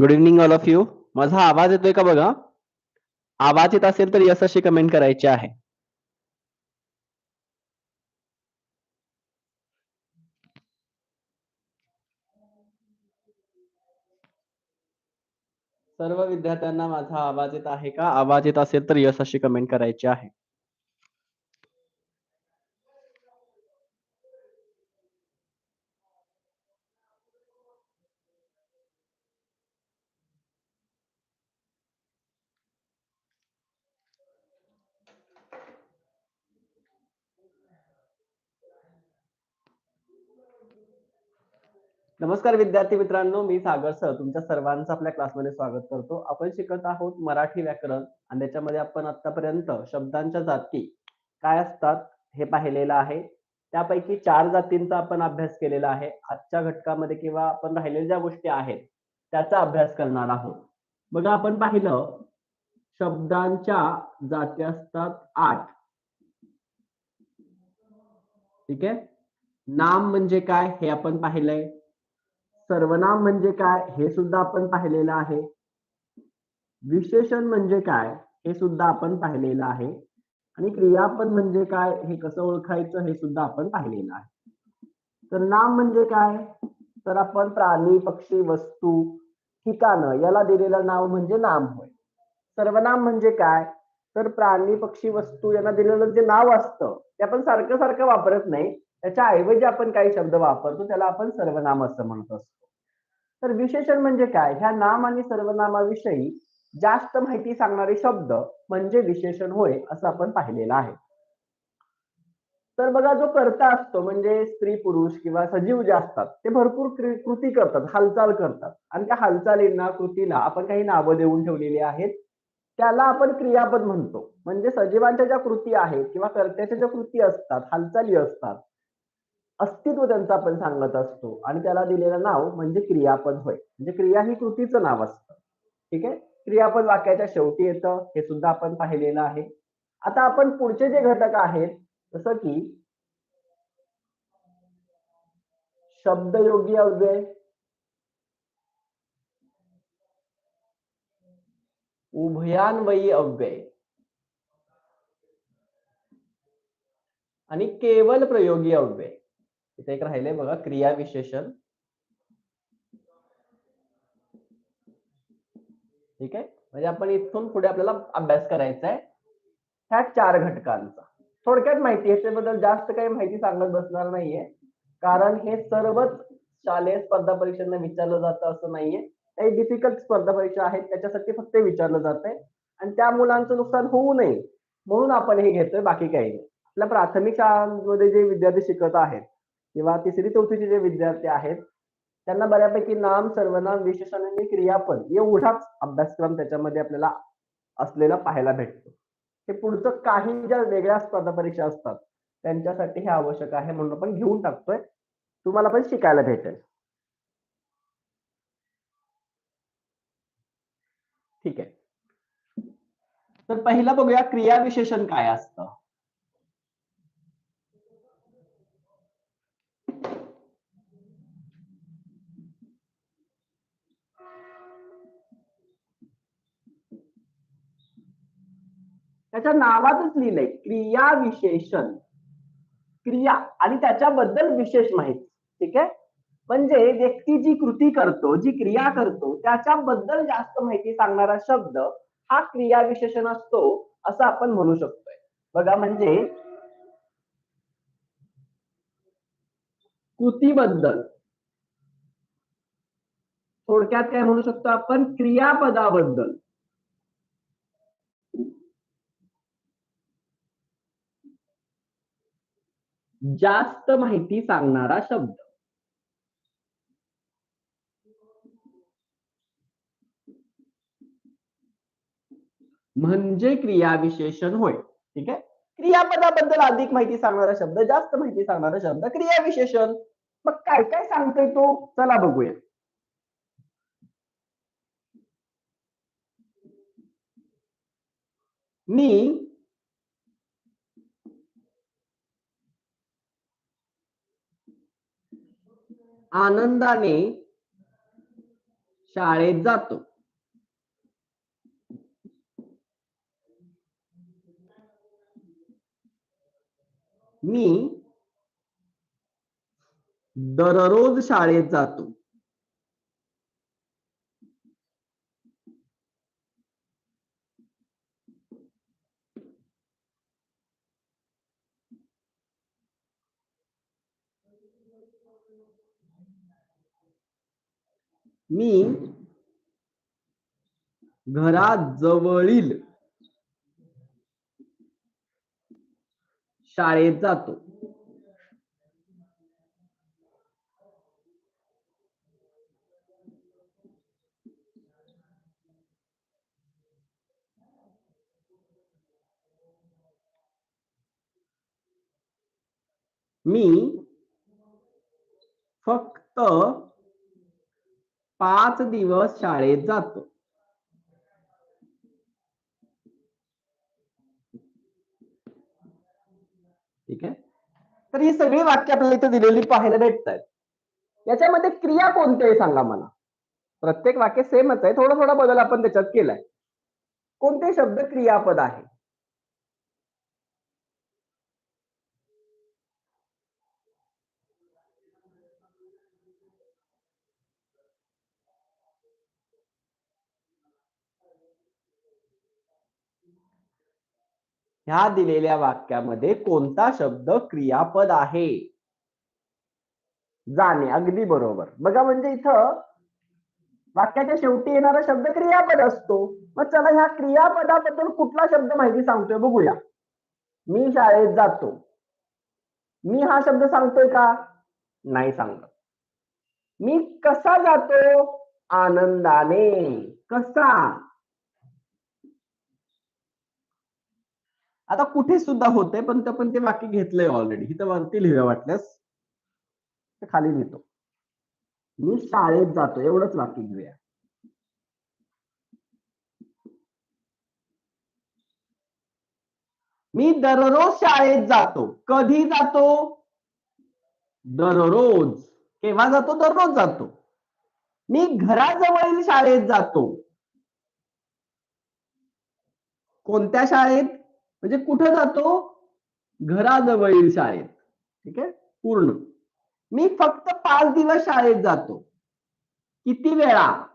Good evening all of you माझा आवाज़ येतोय का बघा? आवाज़ येत असेल तर यस अशी कमेंट करायची आहे. सर्व विद्यार्थ्यांना माझा आवाज़ येत आहे का? आवाज़ येत असेल तर यस अशी कमेंट करायची आहे. नमस्कार विद्यार्थी मित्रांनो मी सागर सर. तुमच्या सर्वांचं आपल्या क्लासमध्ये स्वागत करतो. आपण शिकत आहोत मराठी व्याकरण आणि त्याच्यामध्ये आपण आतापर्यंत शब्दांच्या जाती काय असतात हे पाहिलेलं आहे. त्यापैकी चार जातींचा आपण अभ्यास केलेला आहे. आजच्या घटकामध्ये किंवा आपण राहिलेल्या ज्या गोष्टी आहेत त्याचा अभ्यास करणार आहोत. बघा आपण पाहिलं शब्दांच्या जाती असतात आठ. ठीक आहे? नाम म्हणजे काय हे आपण पाहिलंय. सर्वनाम म्हणजे काय हे सुद्धा आपण पाहिलेलं आहे. विशेषण म्हणजे काय हे सुद्धा आपण पाहिलेलं आहे. आणि क्रियापद म्हणजे काय हे कसं ओळखायचं हे सुद्धा आपण पाहिलेलं आहे. तर नाम म्हणजे काय? तर आपण प्राणी पक्षी वस्तू ठिकाणं याला दिलेलं नाव म्हणजे नाम होय. सर्वनाम म्हणजे काय? तर प्राणी पक्षी वस्तू यांना दिलेलं जे नाव असतं ते आपण सारखं सारखं वापरत नाही. त्याच्या ऐवजी आपण काही शब्द वापरतो त्याला आपण सर्वनाम असं म्हणत असतो. तर विशेषण म्हणजे काय? ह्या नाम आणि सर्वनामाविषयी जास्त माहिती सांगणारे शब्द म्हणजे विशेषण होय असं आपण पाहिलेलं आहे. तर बघा जो कर्ता असतो म्हणजे स्त्री पुरुष किंवा सजीव जे असतात ते भरपूर कृती करतात हालचाल करतात. आणि त्या हालचालींना कृतीला आपण काही नावं देऊन ठेवलेली आहेत. त्याला आपण क्रियापद म्हणतो. म्हणजे सजीवांच्या ज्या कृती आहेत किंवा कर्त्याच्या ज्या कृती असतात हालचाली असतात अस्तित्व त्यांचं आपण सांगत असतो. आणि त्याला दिलेलं नाव म्हणजे क्रियापद होय. म्हणजे क्रिया ही कृतीचं नाव असतं. ठीक आहे? क्रियापद वाक्याच्या शेवटी येतं. हे सुद्धा आपण पाहिलेलं आहे. आता आपण पुढचे जे घटक आहेत जसं की शब्दयोगी अव्यय उभयान्वयी अव्यय आणि केवल प्रयोगी अव्यय. इथे एक राहिले बघा क्रिया विशेषण. ठीक आहे? म्हणजे आपण इथून पुढे आपल्याला अभ्यास करायचा आहे ह्या चार घटकांचा. थोडक्यात माहिती याच्याबद्दल जास्त काही माहिती सांगत बसणार नाहीये. कारण हे सर्वच शालेय स्पर्धा परीक्षांना विचारलं जातं असं नाहीये. काही डिफिकल्ट स्पर्धा परीक्षा आहेत त्याच्यासाठी फक्त विचारलं जात आहे आणि त्या मुलांचं नुकसान होऊ नये म्हणून आपण हे घेतोय बाकी काही नाही. आपल्या प्राथमिक शाळांमध्ये जे विद्यार्थी शिकत आहेत किंवा तिसरी चौथीचे जे विद्यार्थी आहेत त्यांना बऱ्यापैकी नाम सर्वनाम विशेषण आणि क्रियापद एवढाच अभ्यासक्रम त्याच्यामध्ये आपल्याला असलेला पाहायला भेटतो. हे पुढचं काही ज्या वेगळ्या स्पर्धा परीक्षा असतात त्यांच्यासाठी हे आवश्यक आहे म्हणून आपण घेऊन टाकतोय. तुम्हाला पण शिकायला भेटेल. ठीक आहे. तर पहिला बघूया क्रिया विशेषण काय असतं. त्याच्या नावातच लिहिलंय क्रिया विशेषण क्रिया आणि त्याच्याबद्दल विशेष माहिती ठीक आहे? म्हणजे व्यक्ती जी कृती करतो जी क्रिया करतो त्याच्याबद्दल जास्त माहिती सांगणारा शब्द हा क्रिया विशेषण असतो असं आपण म्हणू शकतोय. बघा म्हणजे कृतीबद्दल. थोडक्यात काय म्हणू शकतो आपण? क्रियापदाबद्दल. जास्त माहिती सांगणारा शब्द. म्हणजे क्रियाविशेषण होय. ठीक आहे? क्रियापदाबद्दल अधिक माहिती सांगणारा शब्द जास्त माहिती सांगणारा शब्द क्रियाविशेषण. मग काय काय सांगतोय तो? चला बघूया. मी आनंदाने शाळेत जातो. मी दररोज शाळेत जातो. मी घराजवळील शाळेत जातो. मी फक्त पाच दिवस शाळेत जातो. ठीक आहे? तर ही सगळी वाक्य आपल्याला इथे दिलेली पाहायला भेटत आहेत याच्यामध्ये क्रिया कोणती आहे सांगा मला? प्रत्येक वाक्य सेमच आहे. थोडा थोडा बदल आपण त्याच्यात केलाय. कोणते शब्द क्रियापद आहे? ह्या दिलेल्या वाक्यामध्ये कोणता शब्द क्रियापद आहे? जाणे अगदी बरोबर. बघा म्हणजे इथं वाक्याच्या शेवटी येणारा शब्द क्रियापद असतो. मग चला ह्या क्रियापदाबद्दल कुठला शब्द माहिती सांगतोय बघूया. मी शाळेत जातो. मी हा शब्द सांगतोय का? नाही सांगत. मी कसा जातो? आनंदाने. कसा? आता कुठे सुद्धा होते पण ते पण ते वाक्य घेतलंय ऑलरेडी इथं वरती लिहूया वाटल्यास. खाली लिहितो. मी शाळेत जातो एवढंच वाक्य घेऊया. मी दररोज शाळेत जातो. कधी जातो? दररोज. केव्हा जातो? दररोज जातो. मी घराजवळील शाळेत जातो. कोणत्या शाळेत? म्हणजे कुठं जातो? घराजवळील शाळेत. ठीक आहे? पूर्ण. मी फक्त पाच दिवस शाळेत जातो. किती वेळा?